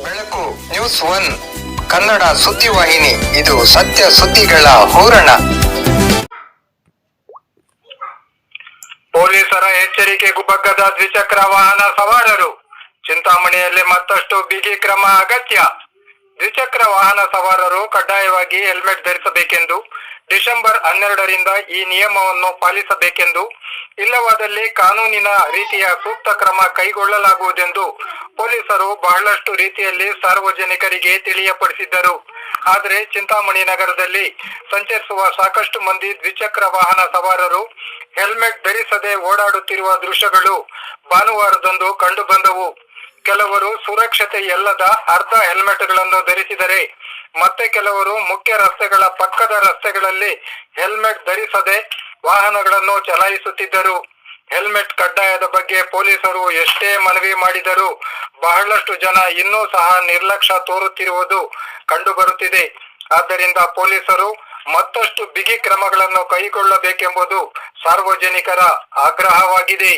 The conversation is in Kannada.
ಬೆಳಕು ನ್ಯೂಸ್ ಒನ್ ಕನ್ನಡ ಸುದ್ದಿವಾಹಿನಿ ಇದು ಸತ್ಯ ಸುದ್ದಿಗಳ ಹೂರಣ. ಪೊಲೀಸರ ಎಚ್ಚರಿಕೆ ಗುಬ್ಬಗ್ಗದ ದ್ವಿಚಕ್ರ ವಾಹನ ಸವಾರರು. ಚಿಂತಾಮಣಿಯಲ್ಲಿ ಮತ್ತಷ್ಟು ಬಿಗಿ ಕ್ರಮ ಅಗತ್ಯ. ದ್ವಿಚಕ್ರ ವಾಹನ ಸವಾರರು ಕಡ್ಡಾಯವಾಗಿ ಹೆಲ್ಮೆಟ್ ಧರಿಸಬೇಕೆಂದು ಡಿಸೆಂಬರ್ ಹನ್ನೆರಡರಿಂದ ಈ ನಿಯಮವನ್ನು ಪಾಲಿಸಬೇಕೆಂದು, ಇಲ್ಲವಾದಲ್ಲಿ ಕಾನೂನಿನ ರೀತಿಯ ಸೂಕ್ತ ಕ್ರಮ ಕೈಗೊಳ್ಳಲಾಗುವುದೆಂದು ಪೊಲೀಸರು ಬಹಳಷ್ಟು ರೀತಿಯಲ್ಲಿ ಸಾರ್ವಜನಿಕರಿಗೆ ತಿಳಿಯಪಡಿಸಿದ್ದರು. ಆದರೆ ಚಿಂತಾಮಣಿ ನಗರದಲ್ಲಿ ಸಂಚರಿಸುವ ಸಾಕಷ್ಟು ಮಂದಿ ದ್ವಿಚಕ್ರ ವಾಹನ ಸವಾರರು ಹೆಲ್ಮೆಟ್ ಧರಿಸದೆ ಓಡಾಡುತ್ತಿರುವ ದೃಶ್ಯಗಳು ಭಾನುವಾರದಂದು ಕಂಡು ಬಂದವು ಕೆಲವರು ಸುರಕ್ಷತೆ ಇಲ್ಲದ ಅರ್ಧ ಹೆಲ್ಮೆಟ್ಗಳನ್ನು ಧರಿಸಿದರೆ, ಮತ್ತೆ ಕೆಲವರು ಮುಖ್ಯ ರಸ್ತೆಗಳ ಪಕ್ಕದ ರಸ್ತೆಗಳಲ್ಲಿ ಹೆಲ್ಮೆಟ್ ಧರಿಸದೆ ವಾಹನಗಳನ್ನು ಚಲಾಯಿಸುತ್ತಿದ್ದರು. ಹೆಲ್ಮೆಟ್ ಕಡ್ಡಾಯದ ಬಗ್ಗೆ ಪೊಲೀಸರು ಎಷ್ಟೇ ಮನವಿ ಮಾಡಿದರೂ ಬಹಳಷ್ಟು ಜನ ಇನ್ನೂ ಸಹ ನಿರ್ಲಕ್ಷ್ಯ ತೋರುತ್ತಿರುವುದು ಕಂಡುಬರುತ್ತಿದೆ. ಆದ್ದರಿಂದ ಪೊಲೀಸರು ಮತ್ತಷ್ಟು ಬಿಗಿ ಕ್ರಮಗಳನ್ನು ಕೈಗೊಳ್ಳಬೇಕೆಂಬುದು ಸಾರ್ವಜನಿಕರ ಆಗ್ರಹವಾಗಿದೆ.